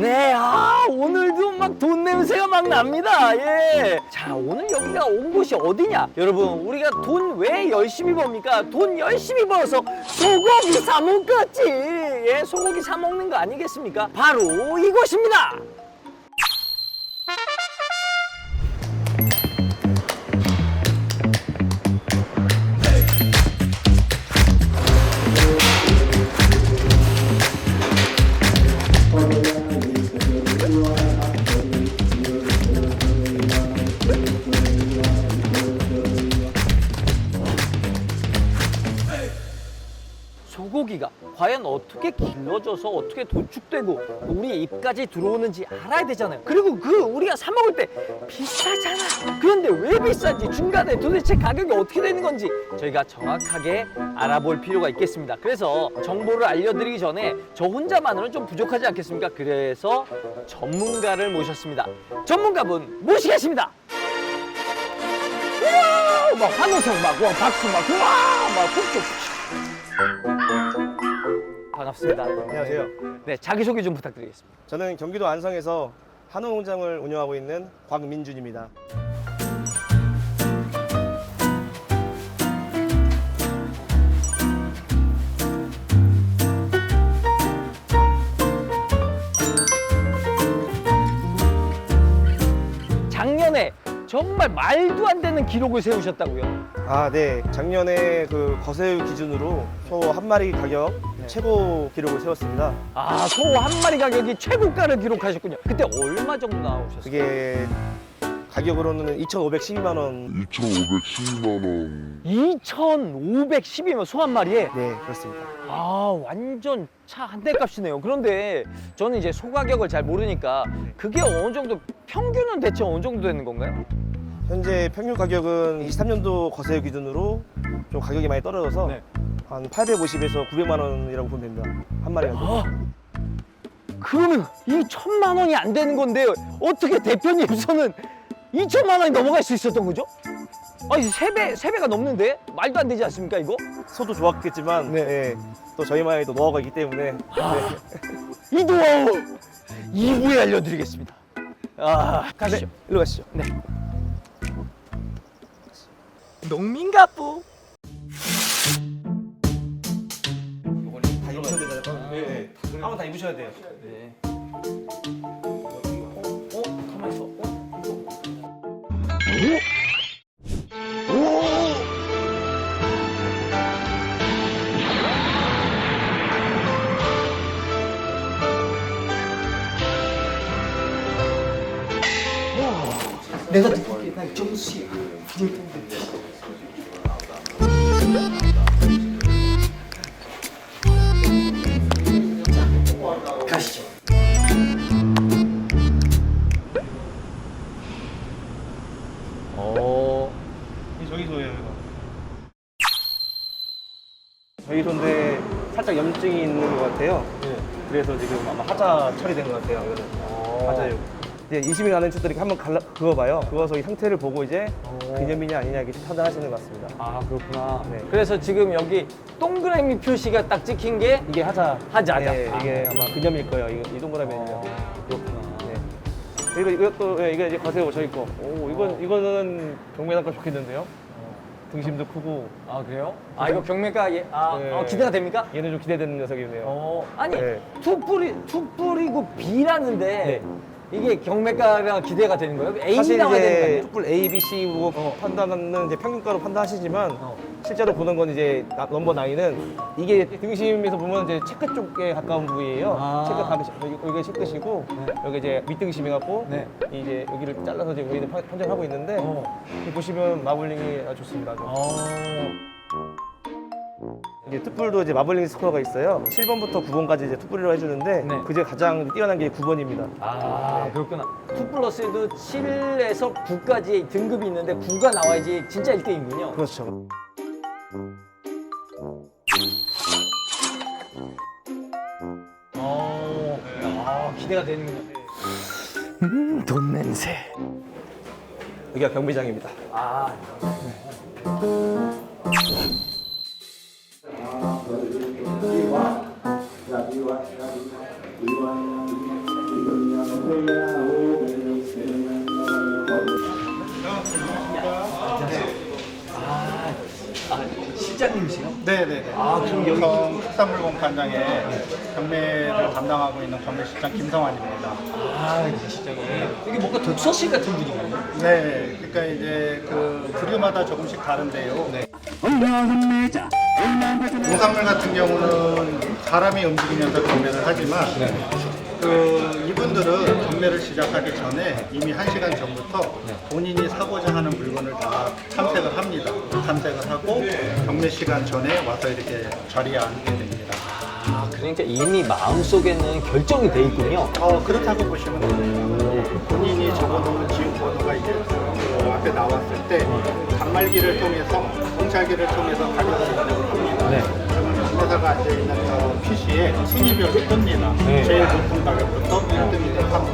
네, 아, 오늘도 막 돈 냄새가 막 납니다. 예. 자, 오늘 여기가 온 곳이 어디냐? 여러분, 우리가 돈 왜 열심히 법니까? 돈 열심히 벌어서 소고기 사 먹겠지. 예, 소고기 사 먹는 거 아니겠습니까? 바로 이곳입니다. 소고기가 과연 어떻게 길러져서 어떻게 도축되고 우리의 입까지 들어오는지 알아야 되잖아요. 그리고 그 우리가 사 먹을 때 비싸잖아. 그런데 왜 비싼지 중간에 도대체 가격이 어떻게 되는 건지 저희가 정확하게 알아볼 필요가 있겠습니다. 그래서 정보를 알려드리기 전에 저 혼자만으로는 좀 부족하지 않겠습니까? 그래서 전문가를 모셨습니다. 전문가분 모시겠습니다. 우와! 막 환호성 막, 와, 박수 막, 우와! 막, 폭죽. 반갑습니다. 안녕하세요. 네, 자기소개 좀 부탁드리겠습니다. 저는 경기도 안성에서 한우 농장을 운영하고 있는 곽민준입니다. 작년에 정말 말도 안 되는 기록을 세우셨다고요. 아, 네. 작년에 그 거세유 기준으로 소 한 마리 가격 네. 최고 기록을 세웠습니다. 아, 소 한 마리 가격이 최고가를 기록하셨군요. 그때 얼마 정도 나오셨어요? 그게 가격으로는 2,512만 원. 2,510만 원. 2,510이면 소한 마리에? 네, 그렇습니다. 아, 완전 차 한 대 값이네요. 그런데 저는 이제 소 가격을 잘 모르니까 그게 어느 정도, 평균은 대체 어느 정도 되는 건가요? 현재 평균 가격은 23년도 거세유 기준으로 좀 가격이 많이 떨어져서 네. 한 850에서 900만 원이라고 보면 됩니다. 한 마리 가격. 아, 그러면 이 천만 원이 안 되는 건데 어떻게 대표님 손은 2천만 원이 넘어갈 수 있었던 거죠? 아니 세 배, 세 배가 넘는데 말도 안 되지 않습니까 이거? 소도 좋았겠지만 네. 네, 또 저희만의 또 노하우가 있기 때문에 네. 이 노하우 2부에 알려드리겠습니다. 아 가시죠. 일로 가시죠. 네. 농민가부. 입으셔야 돼요. 네. 어? 어? 가만 있어. 어? 이거. 내가 듣기에 나 정수야. 이거. 저희 소인데 살짝 염증이 있는 것 같아요. 네. 그래서 지금 아마 하자 처리된 것 같아요. 이거는 어. 하자요. 이제 20일 나는 채들이 한번 갈라, 그어봐요. 그어서 이 상태를 보고 이제 어. 기념이냐 아니냐 이렇게 판단하시는 것 같습니다. 아 그렇구나. 네. 그래서 지금 여기 동그라미 표시가 딱 찍힌 게 이게 하자. 하자, 하자. 네, 이게 아마 기념일 거예요. 이, 이 동그라미는요. 어, 그렇구나. 네. 그리고 이것도 예, 이게 이제 거세요 저희 거. 오 이건 이거는 경매단가 좋겠는데요. 등심도 크고 아 그래요? 아 이거 경매가 예, 아 네. 어, 기대가 됩니까? 얘는 좀 기대되는 녀석이네요. 어 아니 네. 투뿔이 투뿔이고 B라는데 네. 이게 경매가가 기대가 되는 거예요? A 사실 되는 이제? 툭불 A, B, C로 판단하는 이제 평균가로 판단하시지만 어. 실제로 보는 건 이제 나- 넘버 나인은 이게 등심에서 보면 이제 체크 쪽에 가까운 부위예요. 아. 체크 가듯이 여기- 여기가 체크시고 네. 여기 이제 밑등심해갖고 네. 이제 여기를 잘라서 이제 우리는 판- 판정하고 있는데 어. 여기 보시면 마블링이 아주 좋습니다. 아주. 어. 이제 툭불도 이제 마블링 스코어가 있어요. 7번부터 9번까지 이제 툭불이라고 해주는데 네. 그중에 가장 뛰어난 게 9번입니다. 아 네. 그렇구나. 투 플러스도 7에서 9까지 등급이 있는데 9가 나와야지 진짜 1등이군요. 그렇죠. 어, 아, 기대가 되는군요. 음, 돈 냄새. 여기가 경매장입니다. 아, 아, 아 실장님이세요? 네네네. 아, 그럼 여기- 성 특산물 공판장에 경매를 담당하고 있는 경매실장 김성환입니다. 아 실장님 여기 뭔가 덕서실 같은 분위기예요. 네, 그러니까 이제 그 부류마다 조금씩 다른데요. 네. 농산물 같은 경우는 사람이 움직이면서 경매를 하지만 그 이분들은 경매를 시작하기 전에 이미 한 시간 전부터 본인이 사고자 하는 물건을 다 탐색을 합니다. 탐색을 하고 경매 시간 전에 와서 이렇게 자리에 앉게 됩니다. 아 그러니까 이미 마음속에는 결정이 돼 있군요. 어 그렇다고 보시면 됩니다. 본인이 적어놓은 지역 번호가 이제 그 앞에 나왔을 때 단말기를 통해서 공찰기를 통해서 가격을 입력을 합니다. 네. 그러면 경매사가 앉아 있는 저 PC에 순위별로 뜹니다. 네. 제일 높은 가격부터 1등이 돼서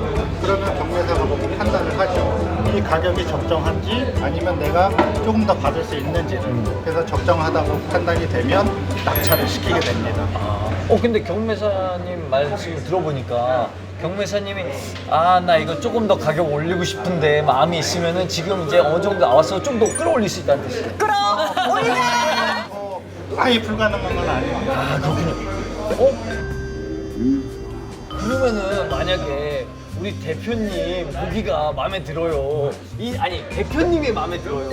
그러면 경매사가 보고 판단을 하죠. 이 가격이 적정한지 아니면 내가 조금 더 받을 수 있는지를 그래서 적정하다고 판단이 되면 낙찰을 시키게 됩니다. 어 근데 경매사님 말씀을 들어보니까 경매사님이 아 나 이거 조금 더 가격 올리고 싶은데 마음이 있으면은 지금 이제 어느 정도 나와서 좀 더 끌어올릴 수 있다는 뜻이에요. 어, 아예 불가능한 건 아니에요. 아 그렇군요. 어? 그러면은 만약에 우리 대표님 보기가 마음에 들어요. 이 아니 대표님이 마음에 들어요.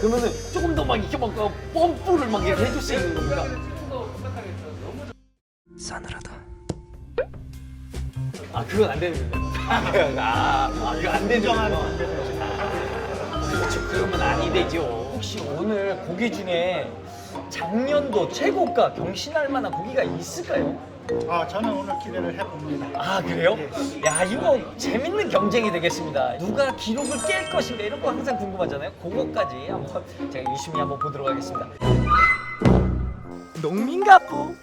그러면은 조금 더 막 이렇게 막 펌프를 막 이렇게 해줄 수 있는 겁니까? 싸늘하다. 아 그건 안 됩니다. 아, 아 이거 안 되죠. 그렇죠. 그러면 아니 되죠. 혹시 오늘 고기 중에 작년도 최고가 경신할 만한 고기가 있을까요? 아, 저는 오늘 기대를 해봅니다. 아 그래요? 야 이거 재밌는 경쟁이 되겠습니다. 누가 기록을 깰 것인가 이런 거 항상 궁금하잖아요. 그거까지 한번 제가 유심히 한번 보도록 하겠습니다. 농민가부